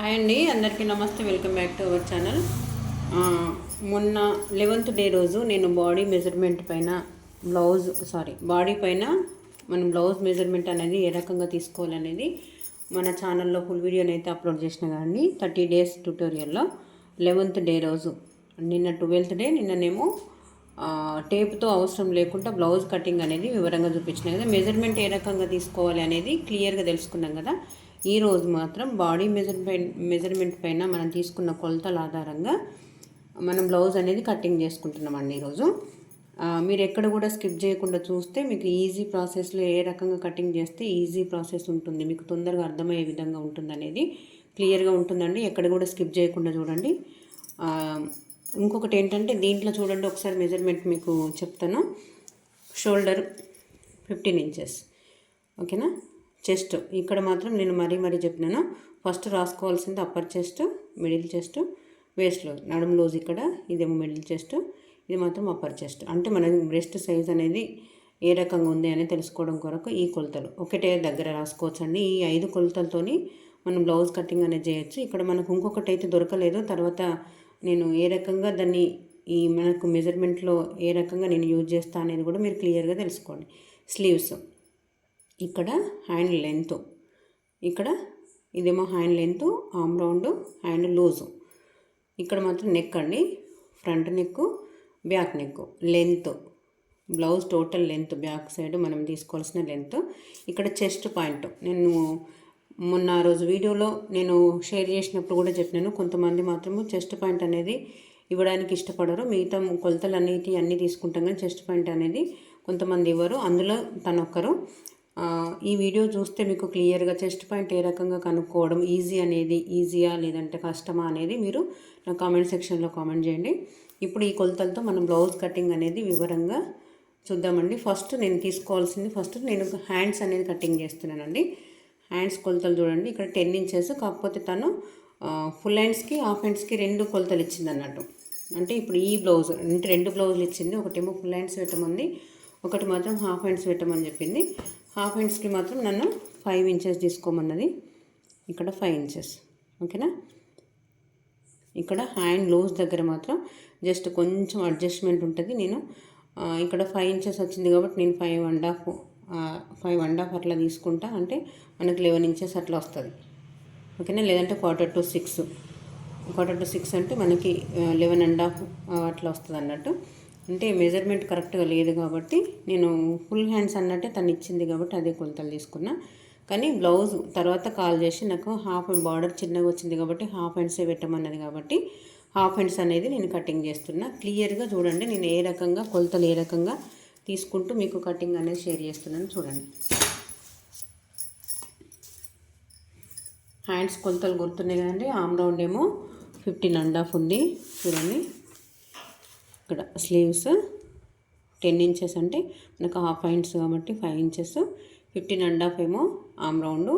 Hi అండి అందరికీ నమస్తే welcome back to our channel. మొన్న లెవెంత్ డే రోజు నేను బాడీ మెజర్మెంట్ పైన బ్లౌజ్ సారీ బాడీ పైన మనం బ్లౌజ్ మెజర్మెంట్ అనేది ఏ రకంగా తీసుకోవాలనేది మన ఛానల్లో ఫుల్ వీడియోని అయితే అప్లోడ్ చేసిన కానీ థర్టీ డేస్ ట్యూటోరియల్లో లెవెంత్ డే రోజు. నిన్న ట్వెల్త్ డే నిన్ననేమో టేప్తో అవసరం లేకుండా బ్లౌజ్ కటింగ్ అనేది వివరంగా చూపించిన కదా. మెజర్మెంట్ ఏ రకంగా తీసుకోవాలి అనేది క్లియర్గా తెలుసుకున్నాం కదా. ఈరోజు మాత్రం బాడీ మెజర్మెంట్ మెజర్మెంట్ పైన మనం తీసుకున్న కొలతల ఆధారంగా మనం బ్లౌజ్ అనేది కటింగ్ చేసుకుంటున్నామండి ఈరోజు. మీరు ఎక్కడ కూడా స్కిప్ చేయకుండా చూస్తే మీకు ఈజీ ప్రాసెస్లో ఏ రకంగా కటింగ్ చేస్తే ఈజీ ప్రాసెస్ ఉంటుంది. మీకు తొందరగా అర్థమయ్యే విధంగా ఉంటుంది అనేది క్లియర్గా ఉంటుందండి. ఎక్కడ కూడా స్కిప్ చేయకుండా చూడండి. ఇంకొకటి ఏంటంటే దీంట్లో చూడండి ఒకసారి మెజర్మెంట్ మీకు చెప్తాను. Shoulder fifteen inches. ఓకేనా? చెస్ట్. ఇక్కడ మాత్రం నేను మరీ మరీ చెప్పినాను. First రాసుకోవాల్సింది upper chest middle chest waist loose నడుము లోజ్ ఇక్కడ ఇదేమో మిడిల్ చెస్ట్ ఇది మాత్రం అప్పర్ చెస్ట్. అంటే మన బ్రెస్ట్ సైజ్ అనేది ఏ రకంగా ఉంది అని తెలుసుకోవడం కొరకు ఈ కొలతలు. ఒకటే దగ్గర రాసుకోవచ్చు అండి ఈ ఐదు కొలతలతోని మనం బ్లౌజ్ కటింగ్ అనేది చేయొచ్చు. ఇక్కడ మనకు ఇంకొకటి అయితే దొరకలేదు. తర్వాత నేను ఏ రకంగా దాన్ని ఈ మనకు మెజర్మెంట్లో ఏ రకంగా నేను యూజ్ చేస్తా అనేది కూడా మీరు క్లియర్గా తెలుసుకోండి. స్లీవ్స్ ఇక్కడ హ్యాండ్ లెంత్. ఇక్కడ ఇదేమో hand length arm round hand loose. ఇక్కడ మాత్రం నెక్ అండి. Front neck back neck length. Blouse total length. Back side మనం తీసుకోవాల్సిన లెంత్. ఇక్కడ చెస్ట్ పాయింట్. నేను మొన్న ఆ రోజు వీడియోలో నేను షేర్ చేసినప్పుడు కూడా చెప్పినాను. కొంతమంది మాత్రము చెస్ట్ పాయింట్ అనేది ఇవ్వడానికి ఇష్టపడరు. మిగతా కొలతలు అన్నిటి అన్నీ తీసుకుంటాం కానీ చెస్ట్ పాయింట్ అనేది కొంతమంది ఇవ్వరు. అందులో తనొక్కరు. ఈ వీడియో చూస్తే మీకు క్లియర్గా చెస్ట్ పాయింట్ ఏ రకంగా కనుక్కోవడం ఈజీ అనేది ఈజీయా లేదంటే కష్టమా అనేది మీరు నా కామెంట్ సెక్షన్లో కామెంట్ చేయండి. ఇప్పుడు ఈ కొలతలతో మనం బ్లౌజ్ కటింగ్ అనేది వివరంగా చూద్దామండి. ఫస్ట్ నేను తీసుకోవాల్సింది ఫస్ట్ నేను హ్యాండ్స్ అనేది కటింగ్ చేస్తున్నానండి. హ్యాండ్స్ కొలతలు చూడండి. ఇక్కడ టెన్ ఇంచెస్ కాకపోతే తను ఫుల్ హ్యాండ్స్కి హాఫ్ హ్యాండ్స్కి రెండు కొలతలు ఇచ్చింది అన్నట్టు. అంటే ఇప్పుడు ఈ బ్లౌజ్ అంటే రెండు బ్లౌజులు ఇచ్చింది. ఒకటేమో ఫుల్ హ్యాండ్స్ పెట్టమంది ఒకటి మాత్రం హాఫ్ హ్యాండ్స్ పెట్టమని చెప్పింది. హాఫ్ హ్యాండ్స్కి మాత్రం నన్ను ఫైవ్ ఇంచెస్ తీసుకోమన్నది. ఇక్కడ ఫైవ్ ఇంచెస్. ఓకేనా? ఇక్కడ హ్యాండ్ లూజ్ దగ్గర మాత్రం జస్ట్ కొంచెం అడ్జస్ట్మెంట్ ఉంటుంది. నేను ఇక్కడ ఫైవ్ ఇంచెస్ వచ్చింది కాబట్టి నేను five and half five and half అట్లా తీసుకుంటా. అంటే మనకి లెవెన్ ఇంచెస్ అట్లా వస్తుంది. ఓకేనా? లేదంటే quarter to six. Quarter to six అంటే మనకి లెవెన్ అండ్ హాఫ్ అట్లా వస్తుంది అన్నట్టు అంటే మెజర్మెంట్ కరెక్ట్గా లేదు కాబట్టి నేను ఫుల్ హ్యాండ్స్ అన్నట్టే తను ఇచ్చింది కాబట్టి అదే కొలతలు తీసుకున్నా. కానీ బ్లౌజ్ తర్వాత కాల్ చేసి నాకు హాఫ్ బార్డర్ చిన్నగా వచ్చింది కాబట్టి హాఫ్ హ్యాండ్సే పెట్టమన్నది కాబట్టి హాఫ్ హ్యాండ్స్ అనేది నేను కటింగ్ చేస్తున్నా. క్లియర్గా చూడండి నేను ఏ రకంగా కొలతలు ఏ రకంగా తీసుకుంటూ మీకు కటింగ్ అనేది షేర్ చేస్తున్నాను చూడండి. హ్యాండ్స్ కొలతలు గుర్తున్నాయి కదండి ఆమ్ రౌండ్ ఏమో ఫిఫ్టీన్ అండ్ హాఫ్ ఉంది. చూడండి. ఇక్కడ స్లీవ్స్ టెన్ ఇంచెస్ అంటే మనకు హాఫ్ ఇంచెస్ కాబట్టి five inches fifteen and half ఏమో ఆమ్ రౌండ్.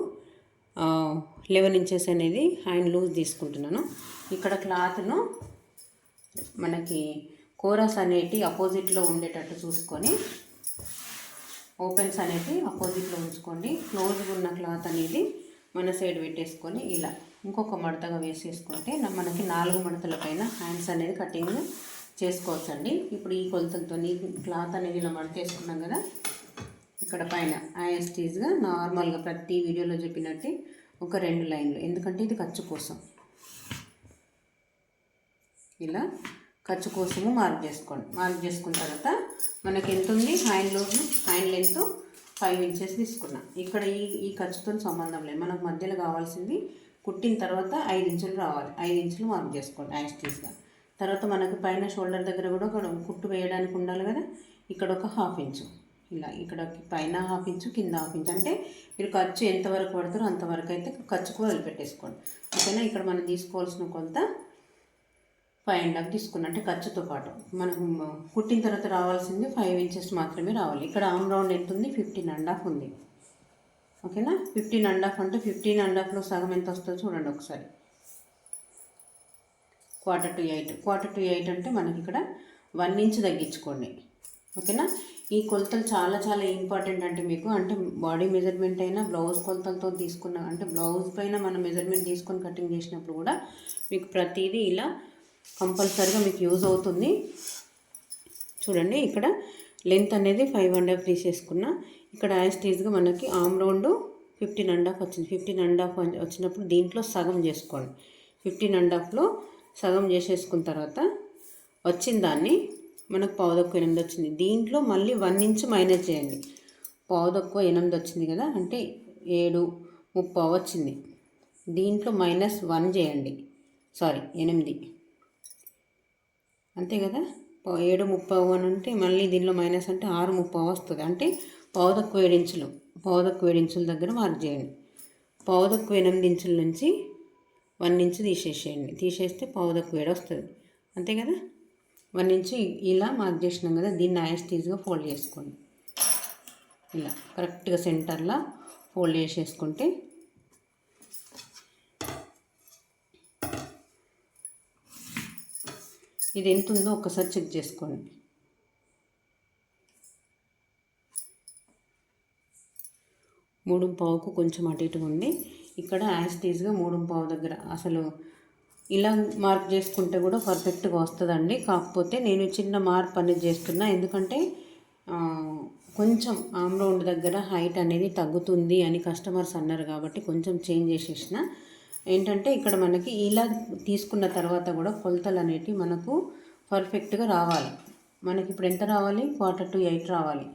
లెవెన్ ఇంచెస్ అనేది హ్యాండ్ లూజ్ తీసుకుంటున్నాను. ఇక్కడ క్లాత్ను మనకి కోరస్ అనేటి అపోజిట్లో ఉండేటట్టు చూసుకొని ఓపెన్స్ అనేది అపోజిట్లో ఉంచుకోండి. క్లోజ్గా ఉన్న క్లాత్ అనేది మన సైడ్ పెట్టేసుకొని ఇలా ఇంకొక మడతగా వేసేసుకుంటే మనకి నాలుగు మడతల పైన హ్యాండ్స్ అనేది కటింగ్ చేసుకోవచ్చండి. ఇప్పుడు ఈ కొలతలతో క్లాత్ అనేది ఇలా మడతేసుకున్నాం కదా. ఇక్కడ పైన ఐఎస్టీస్గా నార్మల్గా ప్రతి వీడియోలో చెప్పినట్టే ఒక రెండు లైన్లు. ఎందుకంటే ఇది ఖర్చు కోసం. ఇలా ఖర్చు కోసము మార్క్ చేసుకోండి. మార్క్ చేసుకున్న తర్వాత మనకి ఎంత ఉంది? Hand hand length five inches తీసుకున్నాం. ఇక్కడ ఈ ఈ ఖర్చుతో సంబంధం లేదు. మనకు మధ్యలో కావాల్సింది కుట్టిన తర్వాత ఐదు ఇంచులు రావాలి. ఐదు ఇంచులు మార్క్ చేసుకోండి యాస్టీస్గా తర్వాత మనకి పైన షోల్డర్ దగ్గర కూడా ఒక కుట్టు వేయడానికి ఉండాలి కదా. ఇక్కడ ఒక హాఫ్ ఇంచు. ఇలా ఇక్కడ పైన హాఫ్ ఇంచు కింద హాఫ్ ఇంచు. అంటే మీరు ఖర్చు ఎంతవరకు పడతారో అంతవరకు అయితే ఖర్చుకు వదిలిపెట్టేసుకోండి. ఓకేనా? ఇక్కడ మనం తీసుకోవాల్సిన కొంత ఫైవ్ అండ్ హాఫ్ తీసుకున్నా అంటే ఖర్చుతో పాటు. మనకు కుట్టిన తర్వాత రావాల్సింది ఫైవ్ ఇంచెస్ మాత్రమే రావాలి. ఇక్కడ ఆమ్ రౌండ్ ఎంత ఉంది? ఫిఫ్టీన్ అండ్ హాఫ్ ఉంది. ఓకేనా? ఫిఫ్టీన్ అండ్ హాఫ్ అంటే ఫిఫ్టీన్ అండ్ హాఫ్లో సగం ఎంత వస్తుందో చూడండి ఒకసారి. Quarter to eight. Quarter to eight అంటే మనకి ఇక్కడ వన్ ఇంచ్ తగ్గించుకోండి. ఓకేనా? ఈ కొలతలు చాలా చాలా ఇంపార్టెంట్ అంటే మీకు. అంటే బాడీ మెజర్మెంట్ అయినా బ్లౌజ్ కొలతలతో తీసుకున్న అంటే బ్లౌజ్ పైన మనం మెజర్మెంట్ తీసుకొని కటింగ్ చేసినప్పుడు కూడా మీకు ప్రతిదీ ఇలా కంపల్సరీగా మీకు యూజ్ అవుతుంది. చూడండి ఇక్కడ లెంత్ అనేది ఫైవ్ అండ్ హాఫ్ తీసేసుకున్నా ఇక్కడ యాస్టీజ్గా మనకి arm round fifteen and half వచ్చింది. ఫిఫ్టీన్ అండ్ హాఫ్ వచ్చినప్పుడు దీంట్లో సగం చేసుకోండి. ఫిఫ్టీన్ అండ్ హాఫ్లో సగం చేసేసుకున్న తర్వాత వచ్చిన దాన్ని మనకు పావుదక్కువ ఎనిమిది వచ్చింది. దీంట్లో మళ్ళీ వన్ ఇంచ్ మైనస్ చేయండి. పావుదక్కువ ఎనిమిది వచ్చింది కదా అంటే ఏడు ముప్పావు వచ్చింది. దీంట్లో మైనస్ వన్ చేయండి. సారీ ఎనిమిది. అంతే కదా? ఏడు ముప్పావు అని అంటే మళ్ళీ దీనిలో మైనస్ అంటే ఆరు ముప్పావు వస్తుంది. అంటే పావుదక్కువ ఏడు ఇంచులు. పావుదక్కువ ఏడు ఇంచుల దగ్గర మార్క్ చేయండి. పావుదక్కువ ఎనిమిది ఇంచుల నుంచి వన్ ఇంచు తీసేసేయండి. తీసేస్తే పావుదక్కువ వేడి వస్తుంది అంతే కదా? వన్ ఇంచు ఇలా మార్క్ చేసినాం కదా దీన్ని యాస్టీజ్గా ఫోల్డ్ చేసుకోండి. ఇలా కరెక్ట్గా సెంటర్లో ఫోల్డ్ చేసేసుకుంటే ఇది ఎంత ఉందో ఒకసారి చెక్ చేసుకోండి. మూడు పావుకు కొంచెం అటు ఇటు ఉంది. ఇక్కడ యాస్టీజ్గా మూడు పావు దగ్గర. అసలు ఇలా మార్క్ చేసుకుంటే కూడా పర్ఫెక్ట్గా వస్తుందండి. కాకపోతే నేను చిన్న మార్పు అనేది చేస్తున్నా. ఎందుకంటే కొంచెం ఆమ్ రౌండ్ దగ్గర హైట్ అనేది తగ్గుతుంది అని కస్టమర్స్ అన్నారు కాబట్టి కొంచెం చేంజ్ చేసేసిన. ఏంటంటే ఇక్కడ మనకి ఇలా తీసుకున్న తర్వాత కూడా కొలతలు అనేటివి మనకు పర్ఫెక్ట్గా రావాలి. మనకి ఇప్పుడు ఎంత రావాలి? క్వార్టర్ టు ఎయిట్ రావాలి.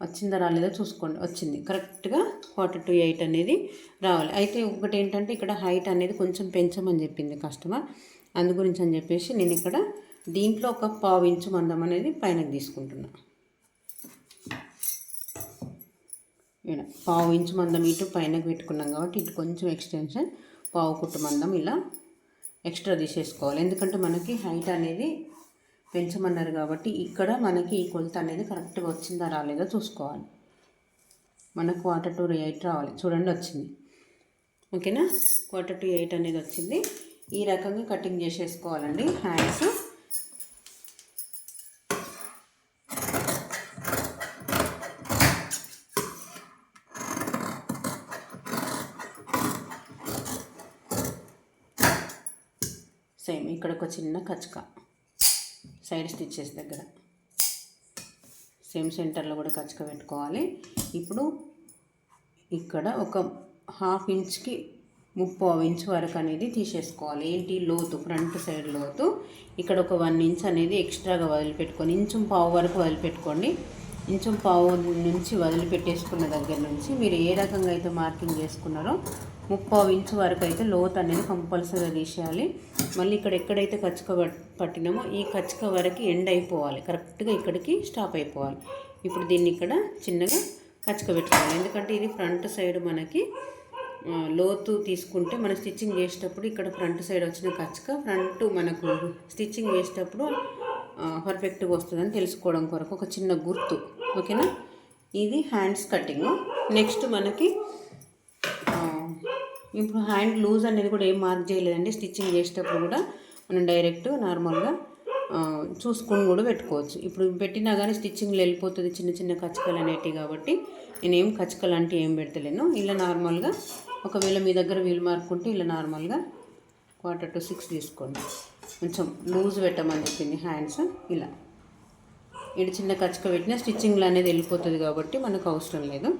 వచ్చిందా రాలేదో చూసుకోండి. వచ్చింది. కరెక్ట్గా క్వార్టర్ టు ఎయిట్ అనేది రావాలి. అయితే ఒకటి ఏంటంటే ఇక్కడ హైట్ అనేది కొంచెం పెంచమని చెప్పింది కస్టమర్ అందు గురించి అని చెప్పేసి నేను ఇక్కడ దీంట్లో ఒక పావు ఇంచు మందం అనేది పైనకి తీసుకుంటున్నా. ఈడ పావు ఇంచు మందం ఇటు పైనకి పెట్టుకున్నాం కాబట్టి ఇటు కొంచెం ఎక్స్టెన్షన్ పావు కుట్టు మందం ఇలా ఎక్స్ట్రా తీసేసుకోవాలి. ఎందుకంటే మనకి హైట్ అనేది పెంచమన్నారు కాబట్టి ఇక్కడ మనకి ఈ కొలత అనేది కరెక్ట్గా వచ్చిందా రాలేదా చూసుకోవాలి. మనకు క్వార్టర్ టు ఎయిట్ రావాలి. చూడండి వచ్చింది. ఓకేనా? క్వార్టర్ టు ఎయిట్ అనేది వచ్చింది. ఈ రకంగా కటింగ్ చేసేసుకోవాలండి. హ్యాండ్స్ సేమ్ ఇక్కడ ఒక చిన్న కచ్చకా సైడ్ స్టిచ్చెస్ దగ్గర. సేమ్ సెంటర్లో కూడా కచ్చక పెట్టుకోవాలి. ఇప్పుడు ఇక్కడ ఒక హాఫ్ ఇంచ్కి ముప్పో ఇంచ్ వరకు అనేది తీసేసుకోవాలి. ఏంటి? లోతు ఫ్రంట్ సైడ్ లోతు. ఇక్కడ ఒక వన్ ఇంచ్ అనేది ఎక్స్ట్రాగా వదిలిపెట్టుకొని ఇంచు పావు వరకు వదిలిపెట్టుకోండి. ఇంచు పావు నుంచి వదిలిపెట్టేసుకున్న దగ్గర నుంచి మీరు ఏ రకంగా అయితే మార్కింగ్ చేసుకున్నారో ముప్పావు ఇంచు వరకు అయితే లోతు అనేది కంపల్సరీగా తీసేయాలి. మళ్ళీ ఇక్కడ ఎక్కడైతే కచ్చుక పట్టినామో ఈ కచ్చుక వరకు ఎండ్ అయిపోవాలి. కరెక్ట్గా ఇక్కడికి స్టాప్ అయిపోవాలి. ఇప్పుడు దీన్ని ఇక్కడ చిన్నగా కచ్చుక పెట్టుకోవాలి. ఎందుకంటే ఇది ఫ్రంట్ సైడ్ మనకి లోతు తీసుకుంటే మనం స్టిచ్చింగ్ చేసేటప్పుడు ఇక్కడ ఫ్రంట్ సైడ్ వచ్చిన కచ్చుక ఫ్రంట్ మనకు స్టిచ్చింగ్ చేసేటప్పుడు పర్ఫెక్ట్గా వస్తుందని తెలుసుకోవడం కొరకు ఒక చిన్న గుర్తు. ఓకేనా? ఇది హ్యాండ్స్ కటింగ్ నెక్స్ట్ మనకి ఇప్పుడు హ్యాండ్ లూజ్ అనేది కూడా ఏం మార్క్ చేయలేదండి. స్టిచ్చింగ్ చేసేటప్పుడు కూడా మనం డైరెక్ట్ నార్మల్గా చూసుకొని కూడా పెట్టుకోవచ్చు. ఇప్పుడు పెట్టినా కానీ స్టిచ్చింగ్లో వెళ్ళిపోతుంది చిన్న చిన్న కచ్చకలు అనేటివి కాబట్టి నేనేం కచ్చకలు అంటే ఏం పెడతలేను. ఇలా నార్మల్గా ఒకవేళ మీ దగ్గర వీలు మార్కుంటే ఇలా నార్మల్గా క్వార్టర్ టు సిక్స్ తీసుకోండి. కొంచెం లూజ్ పెట్టమని చెప్పింది హ్యాండ్స్ ఇలా. ఇటు చిన్న కచ్చక పెట్టినా స్టిచ్చింగ్లో అనేది వెళ్ళిపోతుంది కాబట్టి మనకు అవసరం లేదు.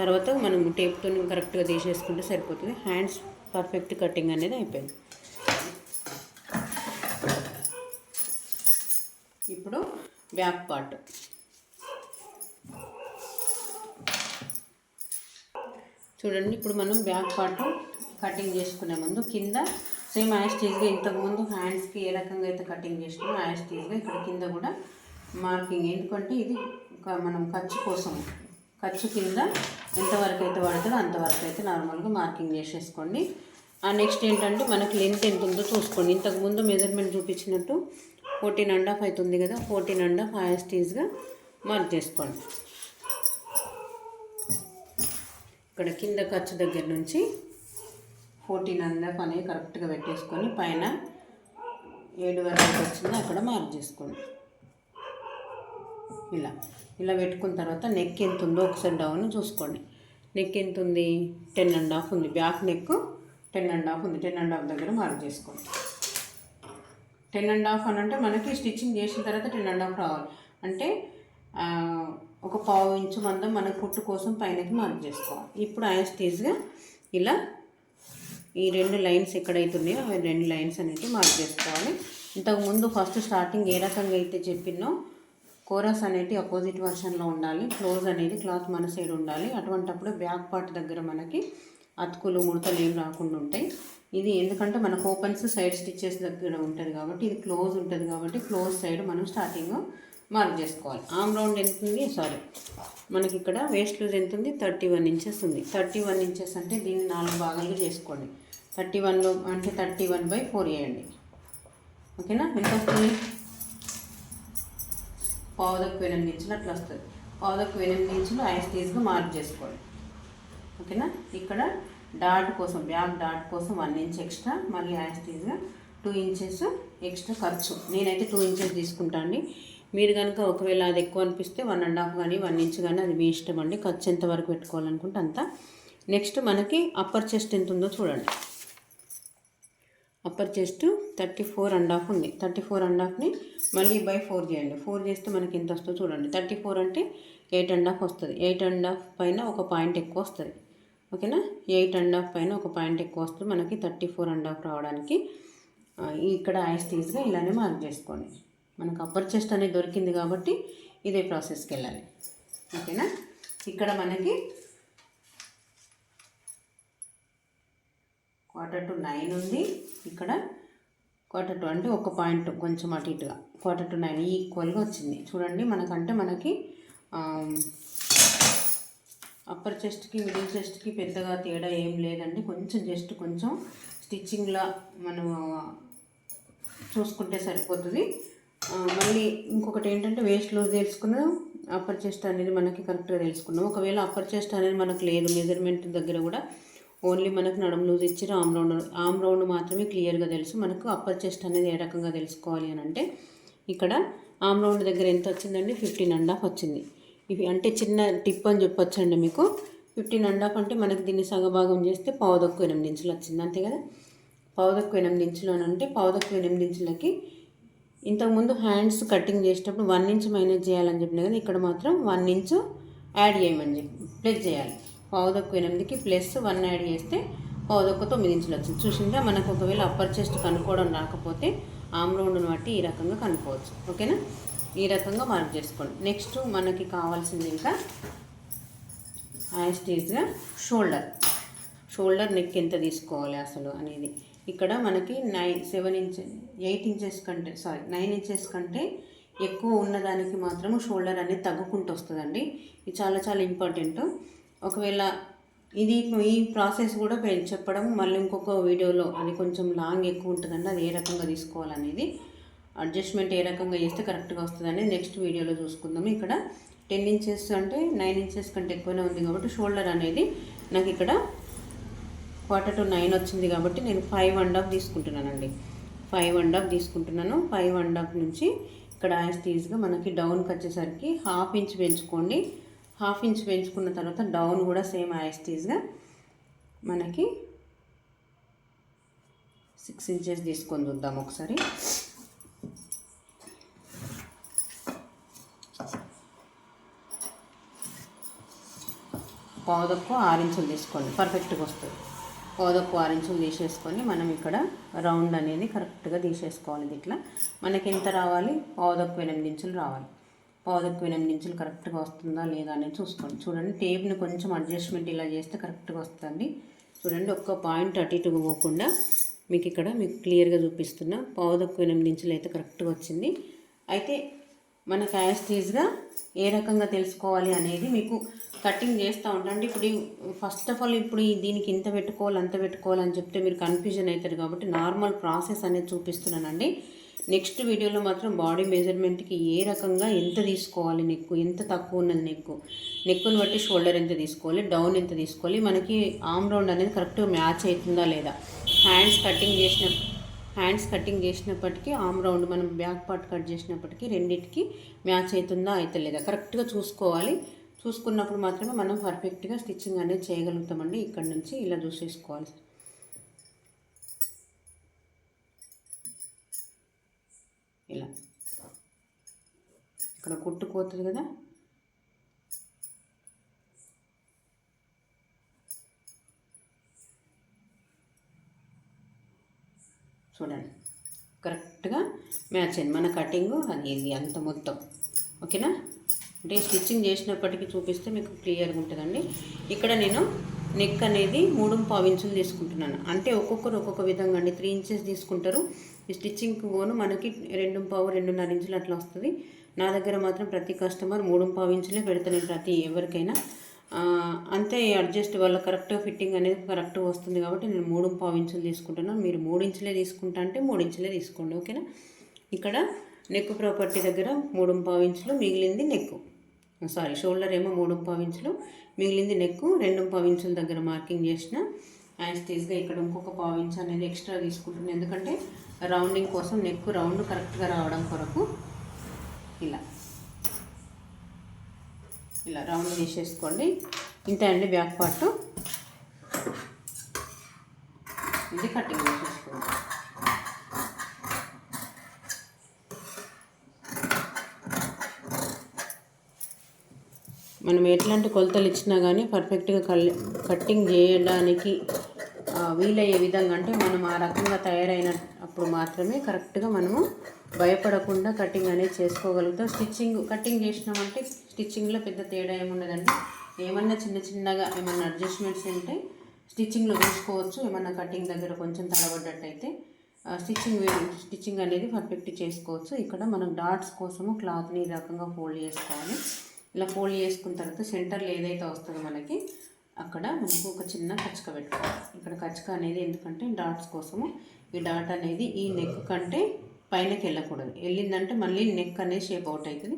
తర్వాత మనం టేప్తో కరెక్ట్గా తీసేసుకుంటే సరిపోతుంది. హ్యాండ్స్ పర్ఫెక్ట్ కటింగ్ అనేది అయిపోయింది. ఇప్పుడు బ్యాక్ పార్ట్ చూడండి ఇప్పుడు మనం బ్యాక్ పార్ట్ కటింగ్ చేసుకునే ముందు కింద సేమ్ యాస్టీజ్గా ఇంతకుముందు హ్యాండ్స్కి ఏ రకంగా అయితే కటింగ్ చేసినామో యాస్టీజ్గా ఇక్కడ కింద కూడా మార్కింగ్. ఎందుకంటే ఇది ఒక మనం ఖర్చు కోసం ఖర్చు కింద ఎంతవరకు అయితే పడుతుందో అంతవరకు అయితే నార్మల్గా మార్కింగ్ చేసేసుకోండి. ఆ నెక్స్ట్ ఏంటంటే మనకి లెంత్ ఎంత ఉందో చూసుకోండి. ఇంతకుముందు మెజర్మెంట్ చూపించినట్టు ఫోర్టీన్ అండ్ హాఫ్ అవుతుంది కదా ఫోర్టీన్ అండ్ హాఫ్ హాయస్టీస్గా మార్క్ చేసుకోండి. ఇక్కడ కింద ఖర్చు దగ్గర నుంచి ఫోర్టీన్ అండ్ హాఫ్ అనేది కరెక్ట్గా పెట్టేసుకొని పైన ఏడు వరకు వచ్చిందో అక్కడ మార్క్ చేసుకోండి. ఇలా ఇలా పెట్టుకున్న తర్వాత నెక్ ఎంత ఉందో ఒకసారి డౌన్ చూసుకోండి. నెక్ ఎంత ఉంది? టెన్ అండ్ హాఫ్ ఉంది. Back neck ten and half ఉంది. టెన్ అండ్ హాఫ్ దగ్గర మార్క్ చేసుకోండి. టెన్ అండ్ హాఫ్ అని అంటే మనకి స్టిచ్చింగ్ చేసిన తర్వాత టెన్ అండ్ హాఫ్ రావాలి. అంటే ఒక పావు ఇంచు మందం మన కుట్టు కోసం పైనకి మార్క్ చేసుకోవాలి. ఇప్పుడు యాస్టీజ్గా ఇలా ఈ రెండు లైన్స్ ఎక్కడైతే ఉన్నాయో అవి రెండు లైన్స్ అనేవి మార్క్ చేసుకోవాలి. ఇంతకుముందు ఫస్ట్ స్టార్టింగ్ ఏ రకంగా అయితే చెప్పినో కోరస్ అనేది అపోజిట్ వర్షన్లో ఉండాలి. క్లోజ్ అనేది క్లాత్ మన సైడ్ ఉండాలి. అటువంటప్పుడు బ్యాక్ పార్ట్ దగ్గర మనకి అతుకులు ముడతలు ఏం రాకుండా ఉంటాయి. ఇది ఎందుకంటే మనకు ఓపెన్స్ సైడ్ స్టిచ్చెస్ దగ్గర ఉంటుంది కాబట్టి ఇది క్లోజ్ ఉంటుంది కాబట్టి క్లోజ్ సైడ్ మనం స్టార్టింగ్ మార్క్ చేసుకోవాలి. ఆమ్ రౌండ్ ఎంత ఉంది? సారీ మనకి ఇక్కడ వేస్ట్ లూజ్ ఎంత ఉంది? థర్టీ వన్ ఇంచెస్ ఉంది. థర్టీ వన్ ఇంచెస్ అంటే దీన్ని నాలుగు భాగాలుగా చేసుకోండి. థర్టీ వన్లో అంటే థర్టీ వన్ బై ఫోర్ వేయండి ఓకేనా ఎంత వస్తుంది? పావుదక్కు ఎనిమిది ఇంచులు అట్లా వస్తుంది. పావుదక్కు ఎనిమిది ఇంచులు ఐస్టీస్గా మార్క్ చేసుకోండి ఓకేనా? ఇక్కడ డాట్ కోసం బ్యాక్ డాట్ కోసం వన్ ఇంచ్ ఎక్స్ట్రా మళ్ళీ యాస్టీస్గా టూ ఇంచెస్ ఎక్స్ట్రా ఖర్చు. నేనైతే టూ ఇంచెస్ తీసుకుంటా అండి. మీరు కనుక ఒకవేళ అది ఎక్కువ అనిపిస్తే వన్ అండ్ హాఫ్ కానీ వన్ ఇంచ్ కానీ అది మీ ఇష్టం అండి. ఖర్చు ఎంతవరకు పెట్టుకోవాలనుకుంటే అంత. నెక్స్ట్ మనకి అప్పర్ చెస్ట్ ఎంత ఉందో చూడండి. Upper chest thirty four and half ఉంది. థర్టీ ఫోర్ అండ్ హాఫ్ని మళ్ళీ బై ఫోర్ చేయండి. ఫోర్ చేస్తే మనకి ఎంత వస్తుందో చూడండి. థర్టీ ఫోర్ అంటే ఎయిట్ అండ్ హాఫ్ వస్తుంది. ఎయిట్ అండ్ హాఫ్ పైన ఒక పాయింట్ ఎక్కువ వస్తుంది. ఓకేనా? ఎయిట్ అండ్ హాఫ్ పైన ఒక పాయింట్ ఎక్కువ వస్తుంది. మనకి థర్టీ ఫోర్ అండ్ హాఫ్ రావడానికి ఇక్కడ ఐస్ ఐస్టీస్గా ఇలానే మార్క్ చేసుకోండి. మనకు అప్పర్ చెస్ట్ అనేది దొరికింది కాబట్టి ఇదే ప్రాసెస్కి వెళ్ళాలి. ఓకేనా? ఇక్కడ మనకి క్వార్టర్ టు నైన్ ఉంది. ఇక్కడ క్వార్టర్ టు అంటే ఒక పాయింట్ కొంచెం అటు ఇటుగా. క్వార్టర్ టు నైన్ ఈక్వల్గా వచ్చింది. చూడండి మనకంటే మనకి అప్పర్ చెస్ట్కి మిడిల్ చెస్ట్కి పెద్దగా తేడా ఏం లేదండి. కొంచెం జస్ట్ కొంచెం స్టిచ్చింగ్లా మనం చూసుకుంటే సరిపోతుంది. మళ్ళీ ఇంకొకటి ఏంటంటే వేస్ట్ లూజ్ తెలుసుకున్నాం. అప్పర్ చెస్ట్ అనేది మనకి కరెక్ట్గా తెలుసుకున్నాం. ఒకవేళ అప్పర్ చెస్ట్ అనేది మనకు లేదు మెజర్మెంట్ దగ్గర కూడా ఓన్లీ మనకు నడుము లూజ్ ఇచ్చారు ఆమ్ రౌండ్ ఆమ్ రౌండ్ మాత్రమే క్లియర్గా తెలుసు. మనకు అప్పర్ చెస్ట్ అనేది ఏ రకంగా తెలుసుకోవాలి అని అంటే ఇక్కడ ఆమ్ రౌండ్ దగ్గర ఎంత వచ్చిందండి? ఫిఫ్టీన్ అండ్ హాఫ్ వచ్చింది. ఇవి అంటే చిన్న టిప్ అని చెప్పొచ్చండి మీకు. ఫిఫ్టీన్ అండ్ హాఫ్ అంటే మనకి దీన్ని సగభాగం చేస్తే పావుదక్కు ఎనిమిది ఇంచులు వచ్చింది. అంతే కదా? పావుదక్కు ఎనిమిది ఇంచులు అని అంటే పావుదక్కు ఎనిమిది ఇంచులకి ఇంతకుముందు హ్యాండ్స్ కటింగ్ చేసేటప్పుడు వన్ ఇంచ్ మైనస్ చేయాలని చెప్పిన కదా ఇక్కడ మాత్రం వన్ ఇంచు యాడ్ చేయమని చెప్పి ప్లస్ చేయాలి. పావుదొక్కు ఎనిమిదికి ప్లస్ వన్ యాడ్ చేస్తే పావుదక్కు తొమ్మిది ఇంచులు వచ్చింది. చూసిందా? మనకు ఒకవేళ అప్పర్ చెస్ట్ కనుక్కోవడం రాకపోతే ఆమ్ రౌండ్ని బట్టి ఈ రకంగా కనుక్కోవచ్చు. ఓకేనా? ఈ రకంగా మార్క్ చేసుకోండి. నెక్స్ట్ మనకి కావాల్సింది ఇంకా యాస్టీజ్గా షోల్డర్ షోల్డర్ నెక్ ఎంత తీసుకోవాలి అసలు అనేది. ఇక్కడ మనకి nine seven inch eight inches కంటే సారీ నైన్ ఇంచెస్ కంటే ఎక్కువ ఉన్నదానికి మాత్రము షోల్డర్ అనేది తగ్గుకుంటూ వస్తుందండి. ఇది చాలా చాలా ఇంపార్టెంట్ ఒకవేళ ఇది ఈ ప్రాసెస్ కూడా పె- చెప్పడం మళ్ళీ ఇంకొక వీడియోలో అది కొంచెం లాంగ్ ఎక్కువ ఉంటుందండి అది ఏ రకంగా తీసుకోవాలనేది. అడ్జస్ట్మెంట్ ఏ రకంగా చేస్తే కరెక్ట్గా వస్తుందని నెక్స్ట్ వీడియోలో చూసుకుందాం. ఇక్కడ టెన్ ఇంచెస్ అంటే నైన్ ఇంచెస్ కంటే ఎక్కువనే ఉంది కాబట్టి షోల్డర్ అనేది నాకు ఇక్కడ క్వార్టర్ టు నైన్ వచ్చింది కాబట్టి నేను ఫైవ్ అండ్ హాఫ్ తీసుకుంటున్నానండి. ఫైవ్ అండ్ హాఫ్ తీసుకుంటున్నాను. ఫైవ్ అండ్ హాఫ్ నుంచి ఇక్కడ యాస్టీజ్గా మనకి డౌన్కి వచ్చేసరికి హాఫ్ ఇంచ్ పెంచుకోండి. హాఫ్ ఇంచ్ పెంచుకున్న తర్వాత డౌన్ కూడా సేమ్ యాస్టీజ్గా మనకి సిక్స్ ఇంచెస్ తీసుకొని చూద్దాం ఒకసారి. పావుదక్కు ఆరు ఇంచులు తీసుకోండి. పర్ఫెక్ట్గా వస్తుంది. పావుదక్కు ఆరు ఇంచులు తీసేసుకొని మనం ఇక్కడ రౌండ్ అనేది కరెక్ట్గా తీసేసుకోవాలి ఇది ఇట్లా. మనకి ఎంత రావాలి? పావుదక్కు ఎనిమిది ఇంచులు రావాలి. పావుదక్కు ఎనిమిది ఇంచులు కరెక్ట్గా వస్తుందా లేదా అనేది చూసుకోండి. చూడండి టేప్ని కొంచెం అడ్జస్ట్మెంట్ ఇలా చేస్తే కరెక్ట్గా వస్తుంది చూడండి ఒక్క పాయింట్ అటు ఇటు పోకుండా మీకు ఇక్కడ మీకు క్లియర్గా చూపిస్తున్నా పావుదక్కు ఎనిమిది ఇంచులు అయితే కరెక్ట్గా వచ్చింది. అయితే మనకు యాస్టీజ్గా ఏ రకంగా తెలుసుకోవాలి అనేది మీకు కటింగ్ చేస్తూ ఉంటాండి ఇప్పుడు ఫస్ట్ ఆఫ్ ఆల్ ఇప్పుడు దీనికి ఇంత పెట్టుకోవాలి అంత పెట్టుకోవాలి అని చెప్తే మీరు కన్ఫ్యూజన్ అవుతారు కాబట్టి నార్మల్ ప్రాసెస్ అనేది చూపిస్తున్నానండి. నెక్స్ట్ వీడియోలో మాత్రం బాడీ మెజర్మెంట్కి ఏ రకంగా ఎంత తీసుకోవాలి నెక్కు ఎంత తక్కువ ఉన్నది నెక్కు నెక్కుని బట్టి షోల్డర్ ఎంత తీసుకోవాలి డౌన్ ఎంత తీసుకోవాలి మనకి ఆమ్ రౌండ్ అనేది కరెక్ట్గా మ్యాచ్ అవుతుందా లేదా? హ్యాండ్స్ కటింగ్ చేసిన హ్యాండ్స్ కటింగ్ చేసినప్పటికీ ఆమ్ రౌండ్ మనం బ్యాక్ పార్ట్ కట్ చేసినప్పటికీ రెండింటికి మ్యాచ్ అవుతుందా అవుతలేదా కరెక్ట్గా చూసుకోవాలి. చూసుకున్నప్పుడు మాత్రమే మనం పర్ఫెక్ట్గా స్టిచ్చింగ్ అనేది చేయగలుగుతామండి. ఇక్కడ నుంచి ఇలా చూసేసుకోవాలి. ఇలా. ఇక్కడ కుట్టుకోతుంది కదా? చూడండి. కరెక్ట్గా మ్యాచ్ అయింది. మన కటింగ్ అది ఇది అంత మొత్తం. ఓకేనా? అంటే స్టిచ్చింగ్ చేసినప్పటికీ చూపిస్తే మీకు క్లియర్గా ఉంటుందండి. ఇక్కడ నేను నెక్ అనేది మూడు పావు ఇంచులు తీసుకుంటున్నాను. అంటే ఒక్కొక్కరు ఒక్కొక్క విధంగా అండి. త్రీ ఇంచెస్ తీసుకుంటారు. ఈ స్టిచ్చింగ్కి పోను మనకి రెండు పావు రెండున్నర ఇంచులు అట్లా వస్తుంది. నా దగ్గర మాత్రం ప్రతి కస్టమర్ మూడు పావు ఇంచులే పెడతాను ప్రతి ఎవరికైనా. అంతే అడ్జస్ట్ వాళ్ళ కరెక్ట్ ఫిట్టింగ్ అనేది కరెక్ట్గా వస్తుంది కాబట్టి నేను మూడు పావు ఇంచులు తీసుకుంటున్నాను మీరు మూడు ఇంచులే తీసుకుంటా అంటే మూడు ఇంచులే తీసుకోండి ఓకేనా? ఇక్కడ నెక్ ప్రాపర్టీ దగ్గర మూడు పావు ఇంచులు మిగిలింది నెక్ సారీ షోల్డర్ ఏమో మూడు పావు ఇంచులు మిగిలింది నెక్ రెండు పావు ఇంచుల దగ్గర మార్కింగ్ చేసిన యాజ్ ఇక్కడ ఇంకొక పావించ్ అనేది ఎక్స్ట్రా తీసుకుంటున్నాను ఎందుకంటే రౌండింగ్ కోసం నెక్ రౌండ్ కరెక్ట్గా రావడం కొరకు ఇలా. ఇలా రౌండ్ తీసేసుకోండి. ఇంతే అండి బ్యాక్ పార్ట్. ఇది కటింగ్ చేసేసుకోండి మనం ఎట్లాంటి కొలతలు ఇచ్చినా కానీ పర్ఫెక్ట్గా కల్ కట్టింగ్ చేయడానికి వీలయ్యే విధంగా అంటే మనం ఆ రకంగా తయారైన అప్పుడు మాత్రమే కరెక్ట్గా మనము భయపడకుండా కటింగ్ అనేది చేసుకోగలుగుతాం. స్టిచ్చింగ్ కటింగ్ చేసినామంటే స్టిచ్చింగ్లో పెద్ద తేడా ఏముండదండి. ఏమన్నా చిన్న చిన్నగా ఏమన్నా అడ్జస్ట్మెంట్స్ ఉంటే స్టిచ్చింగ్లో చూసుకోవచ్చు ఏమన్నా కటింగ్ దగ్గర కొంచెం తడబడ్డట్టయితే స్టిచ్చింగ్ స్టిచ్చింగ్ అనేది పర్ఫెక్ట్ చేసుకోవచ్చు. ఇక్కడ మనం డాట్స్ కోసము క్లాత్ని ఈ రకంగా ఫోల్డ్ చేసుకోవాలి. ఇలా ఫోల్డ్ చేసుకున్న తర్వాత సెంటర్లో ఏదైతే వస్తుందో మనకి అక్కడ మనకు ఒక చిన్న కచ్చక పెట్టుకోవాలి. ఇక్కడ కచ్చక అనేది ఎందుకంటే డాట్స్ కోసము ఈ డాట్ అనేది ఈ నెక్ కంటే పైనకి వెళ్ళకూడదు. వెళ్ళిందంటే మళ్ళీ నెక్ అనేది షేప్ అవుట్ అవుతుంది.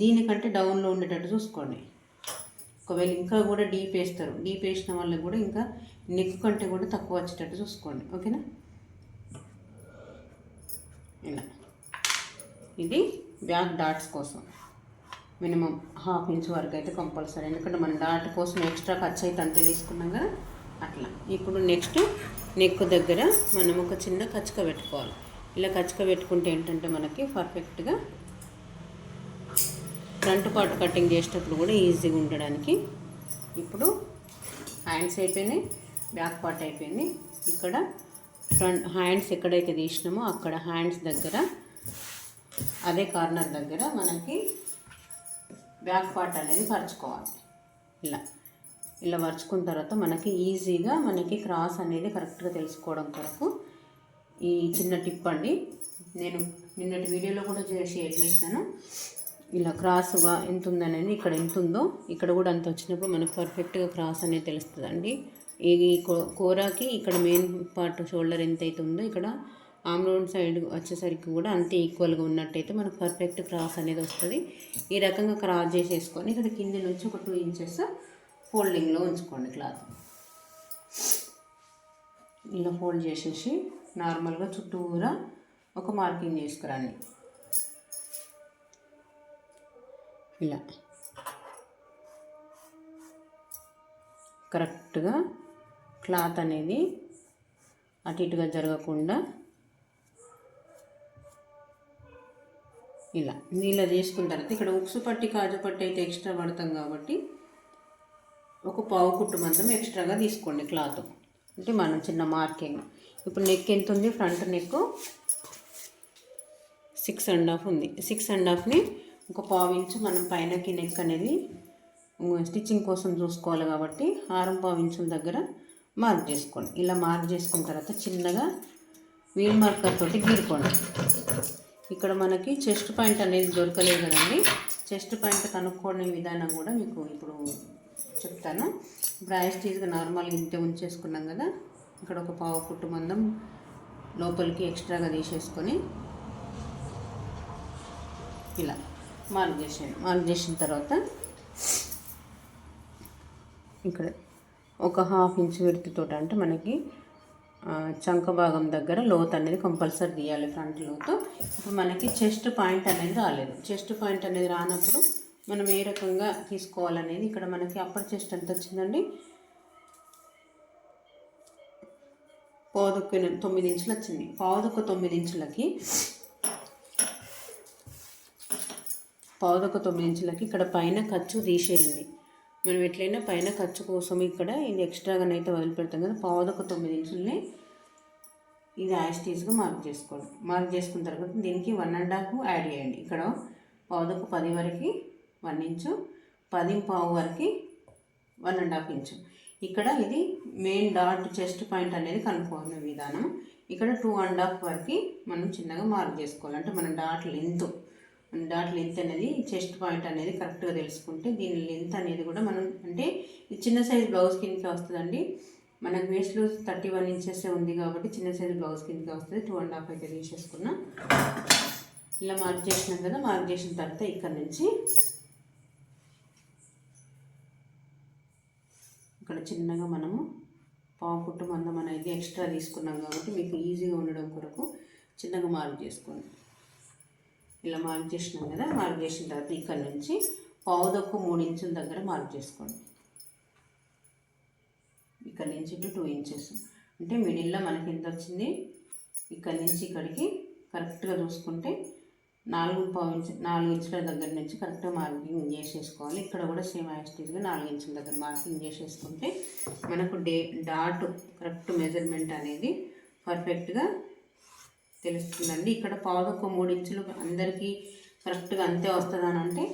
దీనికంటే డౌన్లో ఉండేటట్టు చూసుకోండి. ఒకవేళ ఇంకా కూడా డీప్ వేస్తారు. డీప్ వేసిన వాళ్ళకి కూడా ఇంకా నెక్ కంటే కూడా తక్కువ వచ్చేటట్టు చూసుకోండి. ఓకేనా? ఇలా. ఇది బ్యాక్ డాట్స్ కోసం. మినిమం హాఫ్ ఇంచ్ వరకు అయితే కంపల్సరీ. ఎందుకంటే మనం డాట్ కోసం ఎక్స్ట్రా ఖర్చు అయితే అంతే తీసుకున్నాం కదా. అట్లా. ఇప్పుడు నెక్స్ట్ నెక్ దగ్గర మనం ఒక చిన్న కచ్చక పెట్టుకోవాలి. ఇలా కచ్చక పెట్టుకుంటే ఏంటంటే మనకి పర్ఫెక్ట్గా ఫ్రంట్ పార్ట్ కటింగ్ చేసేటప్పుడు కూడా ఈజీగా ఉండడానికి. ఇప్పుడు హ్యాండ్స్ అయిపోయినాయి బ్యాక్ పార్ట్ అయిపోయింది. ఇక్కడ ఫ్రంట్ హ్యాండ్స్ ఎక్కడైతే తీసినామో అక్కడ హ్యాండ్స్ దగ్గర అదే కార్నర్ దగ్గర మనకి బ్యాక్ పార్ట్ అనేది పరుచుకోవాలి ఇలా ఇలా పరుచుకున్న తర్వాత మనకి ఈజీగా మనకి క్రాస్ అనేది కరెక్ట్గా తెలుసుకోవడం కొరకు ఈ చిన్న టిప్ అండి. నేను నిన్నటి వీడియోలో కూడా షేర్ చేశాను. ఇలా క్రాస్గా ఎంత ఉందనేది ఇక్కడ ఎంత ఉందో ఇక్కడ కూడా అంత వచ్చినప్పుడు మనకు పర్ఫెక్ట్గా క్రాస్ అనేది తెలుస్తుందండి. ఈ కూరకి ఇక్కడ మెయిన్ పార్ట్ షోల్డర్ ఎంత అయితే ఉందో ఇక్కడ ఆమ్ రౌండ్ సైడ్ వచ్చేసరికి కూడా అంతే ఈక్వల్గా ఉన్నట్టయితే మనకు పర్ఫెక్ట్ క్రాస్ అనేది వస్తుంది. ఈ రకంగా క్రాస్ చేసేసుకొని ఇక్కడ కింద నుంచి ఒక టూ ఇంచెస్ ఫోల్డింగ్లో ఉంచుకోండి క్లాత్ ఇలా ఫోల్డ్ చేసేసి నార్మల్గా చుట్టూరా ఒక మార్కింగ్ చేసుకురండి. ఇలా. కరెక్ట్గా క్లాత్ అనేది అటు ఇటుగా జరగకుండా ఇలా నీళ్ళ చేసుకున్న తర్వాత ఇక్కడ ఉక్సు పట్టి కాజు పట్టి అయితే ఎక్స్ట్రా పడతాం కాబట్టి ఒక పావు కుట్టు మందం ఎక్స్ట్రాగా తీసుకోండి క్లాత్. అంటే మనం చిన్న మార్కింగ్. ఇప్పుడు నెక్ ఎంత ఉంది? Front neck six and half ఉంది. సిక్స్ అండ్ హాఫ్ని ఒక పావు ఇంచు మనం పైనకి నెక్ అనేది స్టిచ్చింగ్ కోసం చూసుకోవాలి కాబట్టి హారం పావు ఇంచుల దగ్గర మార్క్ చేసుకోండి. ఇలా మార్క్ చేసుకున్న తర్వాత చిన్నగా వీల్ మార్కర్ తోటి గీరుకోండి. ఇక్కడ మనకి చెస్ట్ పాయింట్ అనేది దొరకలేదు కదండి. చెస్ట్ పాయింట్ కనుక్కోనే విధానం కూడా మీకు ఇప్పుడు చెప్తాను. ఇప్పుడు యాస్టీజ్గా నార్మల్గా ఇంతే ఉంచేసుకున్నాం కదా. ఇక్కడ ఒక పావు కుట్టు మందం లోపలికి ఎక్స్ట్రాగా తీసేసుకొని ఇలా మార్క్ చేసాను మార్క్ చేసిన తర్వాత ఇక్కడ ఒక హాఫ్ ఇంచ్ విడుతుతో అంటే మనకి చంక భాగం దగ్గర లోత్ అనేది కంపల్సరీ తీయాలి ఫ్రంట్ లోతు. ఇప్పుడు మనకి చెస్ట్ పాయింట్ అనేది రాలేదు. చెస్ట్ పాయింట్ అనేది రానప్పుడు మనం ఏ రకంగా తీసుకోవాలనేది ఇక్కడ మనకి అప్పర్ చెస్ట్ ఎంత వచ్చిందండి? పావుదొక్క తొమ్మిది ఇంచులు వచ్చింది. పావుదొక్క తొమ్మిది ఇంచులకి పావుదొక్క తొమ్మిది ఇంచులకి ఇక్కడ పైన ఖర్చు తీసేయండి. మనం ఎట్లయినా పైన ఖర్చు కోసం ఇక్కడ ఇది ఎక్స్ట్రాగానైతే వదిలిపెడతాం కదా. పావుదొక తొమ్మిది ఇంచుల్ని ఇది యాస్టీస్గా మార్క్ చేసుకోండి మార్క్ చేసుకున్న తర్వాత దీనికి వన్ అండ్ హాఫ్ యాడ్ చేయండి. ఇక్కడ పావుదొక పది వరకు వన్ ఇంచు పది పావు వరకు వన్ అండ్ హాఫ్ ఇంచు. ఇక్కడ ఇది మెయిన్ డాట్ చెస్ట్ పాయింట్ అనేది కనుక్కునే విధానం. ఇక్కడ టూ అండ్ హాఫ్ వరకు మనం చిన్నగా మార్క్ చేసుకోవాలి అంటే మన డాట్ లెంత్ డాట్ లెంత్ అనేది చెస్ట్ పాయింట్ అనేది కరెక్ట్గా తెలుసుకుంటే దీని లెంత్ అనేది కూడా మనం అంటే చిన్న సైజ్ బ్లౌజ్ కిందకి వస్తుందండి. మనకు వేస్ట్లో థర్టీ వన్ ఇంచెస్ ఉంది కాబట్టి చిన్న సైజ్ బ్లౌజ్ కిందకి వస్తుంది. టూ అండ్ హాఫ్ అయితే తీసేసుకున్నా. ఇలా మార్క్ చేసినాం కదా మార్క్ చేసిన తర్వాత ఇక్కడ నుంచి ఇక్కడ చిన్నగా మనము పావు కుట్టు మందం అనేది ఎక్స్ట్రా తీసుకున్నాం కాబట్టి మీకు ఈజీగా ఉండడం కొరకు చిన్నగా మార్క్ చేసుకోండి. ఇలా మార్క్ చేసినాం కదా మార్క్ చేసిన తర్వాత ఇక్కడ నుంచి పావుదొక్కు మూడు ఇంచుల దగ్గర మార్క్ చేసుకోండి. ఇక్కడ నుంచి ఇటు టూ ఇంచెస్. అంటే మిడిల్లో మనకి ఎంత వచ్చింది? ఇక్కడ నుంచి ఇక్కడికి కరెక్ట్గా చూసుకుంటే నాలుగు పావు ఇంచు నాలుగు ఇంచుల దగ్గర నుంచి కరెక్ట్గా మార్కింగ్ చేసేసుకోవాలి. ఇక్కడ కూడా సేమ్ యాస్టీస్గా నాలుగు ఇంచుల దగ్గర మార్కింగ్ చేసేసుకుంటే మనకు డే డాట్ కరెక్ట్ మెజర్మెంట్ అనేది పర్ఫెక్ట్గా తెలుస్తుందండి. ఇక్కడ పావుకు మూడు ఇంచులు అందరికీ కరెక్ట్గా అంతే వస్తుందని అంటే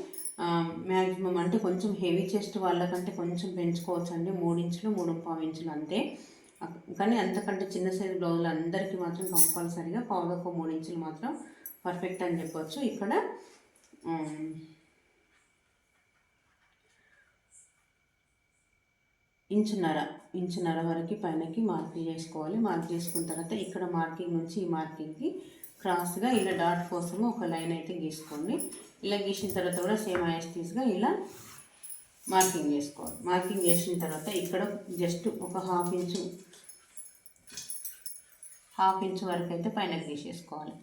మ్యాక్సిమం అంటే కొంచెం హెవీ చెస్ట్ వాళ్ళకంటే కొంచెం పెంచుకోవచ్చు అండి మూడు ఇంచులు మూడు పావు ఇంచులు అంతే. కానీ అంతకంటే చిన్న సైజు బ్లౌజులు అందరికీ మాత్రం కంపల్సరీగా పావుదొక్క మూడు ఇంచులు మాత్రం పర్ఫెక్ట్ అని చెప్పొచ్చు. ఇక్కడ ఇంచున్నర ఇంచున్నర వరకు పైనకి మార్కింగ్ చేసుకోవాలి. మార్క్ చేసుకున్న తర్వాత ఇక్కడ మార్కింగ్ నుంచి ఈ మార్కింగ్కి క్రాస్గా ఇలా డాట్ కోసము ఒక లైన్ అయితే గీసుకోండి. ఇలా గీసిన తర్వాత కూడా సేమ్ ఐఎస్టీస్గా ఇలా మార్కింగ్ చేసుకోవాలి. మార్కింగ్ చేసిన తర్వాత ఇక్కడ జస్ట్ ఒక హాఫ్ ఇంచు హాఫ్ ఇంచ్ వరకు అయితే పైన గీసేసుకోవాలి.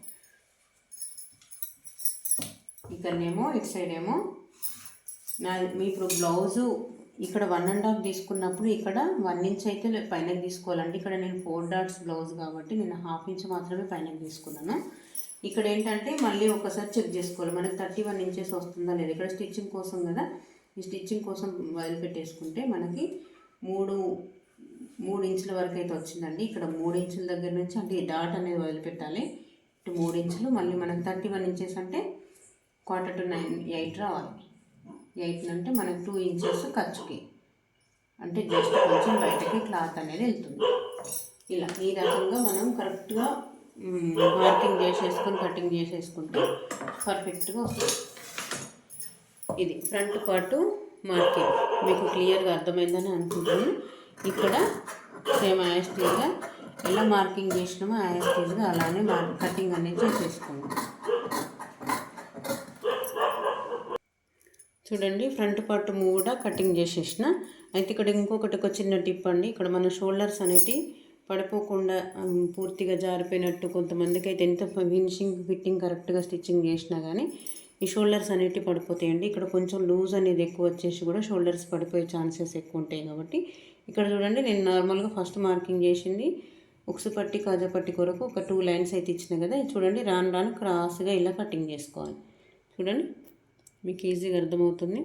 ఇక్కడనేమో ఇటు సైడ్ ఏమో నా మీ ఇప్పుడు బ్లౌజు ఇక్కడ వన్ అండ్ హాఫ్ తీసుకున్నప్పుడు ఇక్కడ వన్ ఇంచ్ అయితే పైనకి తీసుకోవాలండి. ఇక్కడ నేను ఫోర్ డాట్స్ బ్లౌజ్ కాబట్టి నేను హాఫ్ ఇంచ్ మాత్రమే పైనకి తీసుకున్నాను. ఇక్కడ ఏంటంటే మళ్ళీ ఒకసారి చెక్ చేసుకోవాలి. మనకి థర్టీ వన్ ఇంచెస్ వస్తుందా లేదా? ఇక్కడ స్టిచ్చింగ్ కోసం కదా? ఈ స్టిచ్చింగ్ కోసం వదిలిపెట్టేసుకుంటే మనకి మూడు మూడు ఇంచుల వరకు అయితే వచ్చిందండి. ఇక్కడ మూడు ఇంచుల దగ్గర నుంచి అంటే ఈ డాట్ అనేది వదిలిపెట్టాలి ఇటు మూడు ఇంచులు మళ్ళీ మనకి థర్టీ వన్ ఇంచెస్ అంటే క్వార్టర్ టు నైన్ ఎయిట్ రావాలి. ఎయిట్ అంటే మనకు టూ ఇంచెస్ ఖర్చుకి. అంటే జస్ట్ కొంచెం బయటకి క్లాత్ అనేది వెళ్తుంది. ఇలా ఈ రకంగా మనం కరెక్ట్గా మార్కింగ్ చేసేసుకొని కటింగ్ చేసేసుకుంటే పర్ఫెక్ట్గా వస్తుంది. ఇది ఫ్రంట్ పార్ట్ మార్కింగ్ మీకు క్లియర్గా అర్థమైందని అనుకుంటున్నాను. ఇక్కడ సేమ్ యాస్టీజ్గా ఎలా మార్కింగ్ చేసినామో యాస్టీజ్గా అలానే మార్ కటింగ్ అనేది చేసేసుకుందాం చూడండి ఫ్రంట్ పార్ట్ కూడా కటింగ్ చేసేసిన. అయితే ఇక్కడ ఇంకొకటి ఒక చిన్న టిప్ అండి. ఇక్కడ మన షోల్డర్స్ అనేటి పడిపోకుండా పూర్తిగా జారిపోయినట్టు కొంతమందికి అయితే ఎంత ఫినిషింగ్ ఫిట్టింగ్ కరెక్ట్గా స్టిచ్చింగ్ చేసినా కానీ ఈ షోల్డర్స్ అనేటివి పడిపోతాయండి. ఇక్కడ కొంచెం లూజ్ అనేది ఎక్కువ వచ్చేసి కూడా షోల్డర్స్ పడిపోయే ఛాన్సెస్ ఎక్కువ ఉంటాయి కాబట్టి. ఇక్కడ చూడండి నేను నార్మల్గా ఫస్ట్ మార్కింగ్ చేసింది ఉక్సు పట్టి కాజా పట్టి కొరకు ఒక టూ లైన్స్ అయితే ఇచ్చిన కదా. చూడండి రాను రాను క్రాస్గా ఇలా కటింగ్ చేసుకోవాలి. చూడండి. మీకు ఈజీగా అర్థమవుతుంది.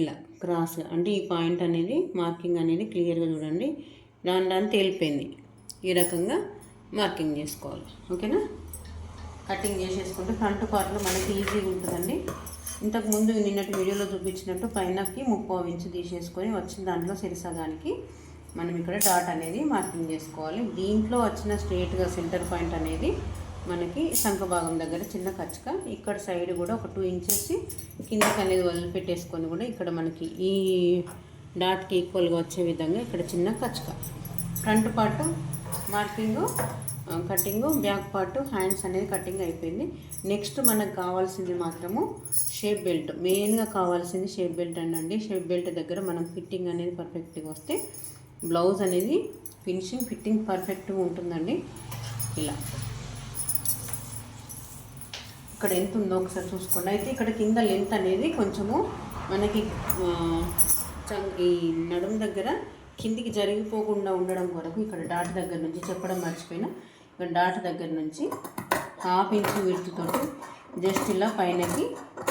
ఇలా క్రాస్గా అంటే ఈ పాయింట్ అనేది మార్కింగ్ అనేది క్లియర్గా చూడండి. దాని దాన్ని తేలిపోయింది. ఈ రకంగా మార్కింగ్ చేసుకోవాలి. ఓకేనా? కటింగ్ చేసేసుకుంటే ఫ్రంట్ పార్ట్లో మనకి ఈజీగా ఉంటుందండి. ఇంతకు ముందు నిన్నటి వీడియోలో చూపించినట్టు పైనకి ముప్పై ఇంచు తీసేసుకొని వచ్చిన దాంట్లో సిరిసగానికి మనం ఇక్కడ డాట్ అనేది మార్కింగ్ చేసుకోవాలి. దీంట్లో వచ్చిన స్ట్రేట్గా సెంటర్ పాయింట్ అనేది మనకి శంఖ భాగం దగ్గర చిన్న కచ్చక. ఇక్కడ సైడ్ కూడా ఒక టూ ఇంచెస్ కిందకి అనేది వదిలిపెట్టేసుకొని కూడా ఇక్కడ మనకి ఈ డాట్కి ఈక్వల్గా వచ్చే విధంగా ఇక్కడ చిన్న కచ్చక. Front part marking cutting back part hands అనేది కటింగ్ అయిపోయింది. నెక్స్ట్ మనకు కావాల్సింది మాత్రము షేప్ బెల్ట్ మెయిన్గా కావాల్సింది షేప్ బెల్ట్ అండి. షేప్ బెల్ట్ దగ్గర మనం ఫిట్టింగ్ అనేది పర్ఫెక్ట్గా వస్తే బ్లౌజ్ అనేది ఫినిషింగ్ ఫిట్టింగ్ పర్ఫెక్ట్గా ఉంటుందండి. ఇలా. ఇక్కడ ఎంత ఉందో ఒకసారి చూసుకోండి. అయితే ఇక్కడ కింద లెంత్ అనేది కొంచెము మనకి చం- ఈ నడుము దగ్గర కిందికి జరిగిపోకుండా ఉండడం కొరకు ఇక్కడ డాట్ దగ్గర నుంచి చెప్పడం మర్చిపోయినా ఇక్కడ డాట్ దగ్గర నుంచి హాఫ్ ఇంచ్ విడుతుతో జస్ట్ ఇలా పైనకి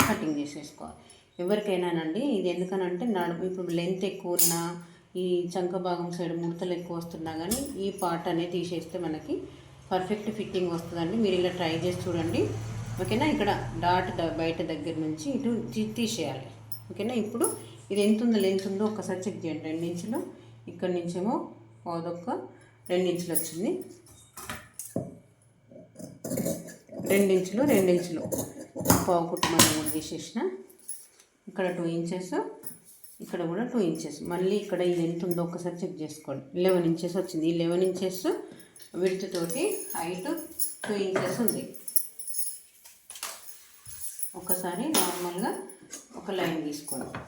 కటింగ్ చేసేసుకోవాలి. ఎవరికైనానండి ఇది ఎందుకనంటే నడుము ఇప్పుడు లెంత్ ఎక్కువ ఉన్నా ఈ చంక భాగం సైడ్ ముడతలు ఎక్కువ వస్తున్నా కానీ ఈ పార్ట్ అనేది తీసేస్తే మనకి పర్ఫెక్ట్ ఫిట్టింగ్ వస్తుందండి. మీరు ఇలా ట్రై చేసి చూడండి. ఓకేనా? ఇక్కడ డాట్ బయట దగ్గర నుంచి ఇటు తీ- తీసేయాలి. ఓకేనా? ఇప్పుడు ఇది ఎంత ఉందో లెంత్ ఉందో ఒకసారి చెక్ చేయండి. రెండు ఇంచులు ఇక్కడ నుంచేమో పాదొక్క రెండు ఇంచులు వచ్చింది. రెండు ఇంచులు రెండు ఇంచులు. పావు కుట్టు కూడా తీసేసిన. ఇక్కడ టూ ఇంచెస్ ఇక్కడ కూడా టూ ఇంచెస్ మళ్ళీ ఇక్కడ ఇది ఎంత ఉందో ఒకసారి చెక్ చేసుకోండి. లెవెన్ ఇంచెస్ వచ్చింది. ఈ లెవెన్ ఇంచెస్ విడ్త్ తోటి హైట్ టూ ఇంచెస్ ఉంది. ఒకసారి నార్మల్గా ఒక లైన్ తీసుకోండి.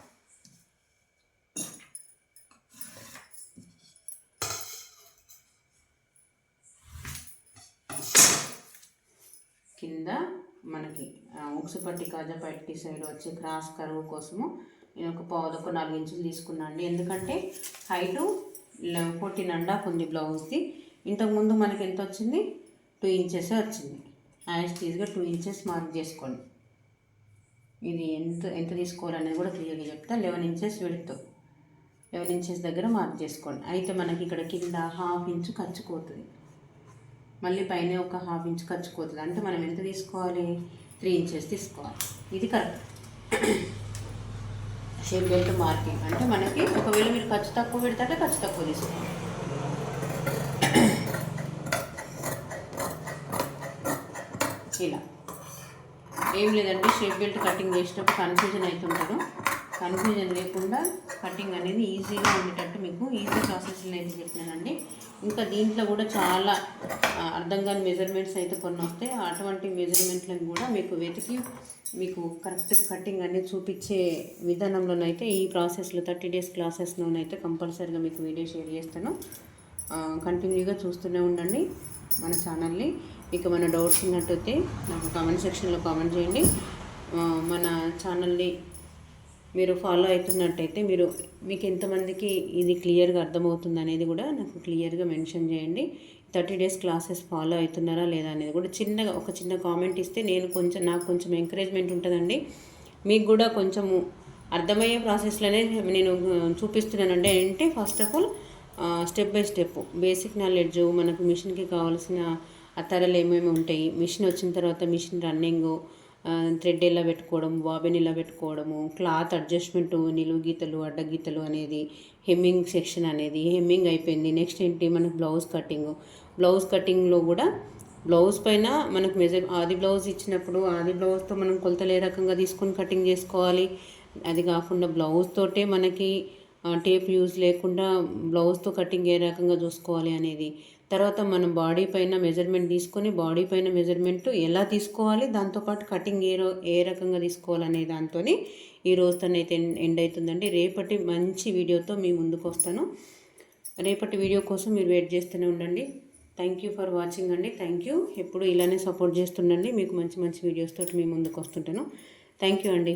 కింద మనకి ఆ, ఉక్సుపట్టి కాజాపట్టి సైడ్ వచ్చే క్రాస్ కరువు కోసము నేను ఒక పావు ఒక నాలుగు ఇంచులు తీసుకున్నాను ఎందుకంటే హైటు ఫోర్టీన్ అండ్ హాఫ్ ఉంది బ్లౌజ్ది. ఇంతకుముందు మనకి ఎంత వచ్చింది? టూ ఇంచెస్ వచ్చింది. యాజ్ టీజ్గా టూ ఇంచెస్ మార్క్ చేసుకోండి. ఇది ఎంత ఎంత తీసుకోవాలనేది కూడా క్లియర్గా చెప్తా. లెవెన్ ఇంచెస్ విడుతూ లెవెన్ ఇంచెస్ దగ్గర మార్క్ చేసుకోండి. అయితే మనకి ఇక్కడ కింద హాఫ్ ఇంచు ఖర్చుకోతుంది మళ్ళీ పైన ఒక హాఫ్ ఇంచ్ ఖర్చుకోతుంది అంటే మనం ఎంత తీసుకోవాలి? త్రీ ఇంచెస్ తీసుకోవాలి. ఇది కరెక్ట్ షేప్ బెల్ట్ మార్కింగ్ అంటే మనకి ఒకవేళ మీరు ఖర్చు తక్కువ పెడతాంటే ఖర్చు తక్కువ తీసుకోవాలి. ఇలా. ఏం లేదండి షేప్ బెల్ట్ కటింగ్ చేసేటప్పుడు కన్ఫ్యూజన్ అవుతుంటారు కన్ఫ్యూజన్ లేకుండా కటింగ్ అనేది ఈజీగా ఉండేటట్టు మీకు ఈజీ ప్రాసెస్లో అయితే చెప్పినానండి. ఇంకా దీంట్లో కూడా చాలా అర్థం కాని మెజర్మెంట్స్ అయితే కొన్ని వస్తాయి. అటువంటి మెజర్మెంట్లను కూడా మీకు వెతికి మీకు కరెక్ట్ కటింగ్ అనేది చూపించే విధానంలోనైతే ఈ ప్రాసెస్లో థర్టీ డేస్ క్లాసెస్లోనైతే కంపల్సరీగా మీకు వీడియో షేర్ చేస్తాను. కంటిన్యూగా చూస్తూనే ఉండండి మన ఛానల్ని మీకు మన డౌట్స్ ఉన్నట్టయితే నాకు కామెంట్ సెక్షన్లో కామెంట్ చేయండి. మన ఛానల్ని మీరు ఫాలో అవుతున్నట్టయితే మీరు మీకు ఎంతమందికి ఇది క్లియర్గా అర్థమవుతుంది అనేది కూడా నాకు క్లియర్గా మెన్షన్ చేయండి. థర్టీ డేస్ క్లాసెస్ ఫాలో అవుతున్నారా లేదా అనేది కూడా చిన్నగా ఒక చిన్న కామెంట్ ఇస్తే నేను కొంచెం నాకు కొంచెం ఎంకరేజ్మెంట్ ఉంటుందండి. మీకు కూడా కొంచెము అర్థమయ్యే ప్రాసెస్లోనే నేను చూపిస్తున్నానండి. అంటే first of all step by step basic knowledge మనకు మిషన్కి కావాల్సిన ఆ అత్తరలు ఏమేమి ఉంటాయి? మిషన్ వచ్చిన తర్వాత మిషన్ రన్నింగ్ థ్రెడ్ ఎలా పెట్టుకోవడం బాబిన్ ఎలా పెట్టుకోవడము క్లాత్ అడ్జస్ట్మెంట్ నిలువు గీతలు అడ్డగీతలు అనేది హెమ్మింగ్ సెక్షన్ అనేది హెమ్మింగ్ అయిపోయింది. నెక్స్ట్ ఏంటి? మనకు బ్లౌజ్ కటింగ్ బ్లౌజ్ కటింగ్లో కూడా బ్లౌజ్ పైన మనకు మెజర్ ఆది బ్లౌజ్ ఇచ్చినప్పుడు ఆది బ్లౌజ్తో మనం కొలతలు ఏ రకంగా తీసుకొని కటింగ్ చేసుకోవాలి? అది కాకుండా బ్లౌజ్ తోటే మనకి టేప్ యూజ్ లేకుండా బ్లౌజ్తో కటింగ్ ఏ రకంగా చూసుకోవాలి అనేది తర్వాత మనం బాడీ పైన మెజర్మెంట్ తీసుకొని బాడీ పైన మెజర్మెంట్ ఎలా తీసుకోవాలి దాంతోపాటు కటింగ్ ఏ రో ఏ రకంగా తీసుకోవాలనే దాంతో ఈ రోజుతోనైతే ఎండ్ అవుతుందండి. రేపటి మంచి వీడియోతో మీ ముందుకు వస్తాను. రేపటి వీడియో కోసం మీరు వెయిట్ చేస్తూనే ఉండండి. థ్యాంక్ యూ ఫర్ వాచింగ్ అండి. థ్యాంక్ యూ ఎప్పుడు ఇలానే సపోర్ట్ చేస్తుండండి. మీకు మంచి మంచి వీడియోస్ తోటి మీ ముందుకు వస్తుంటాను. థ్యాంక్ యూ అండి.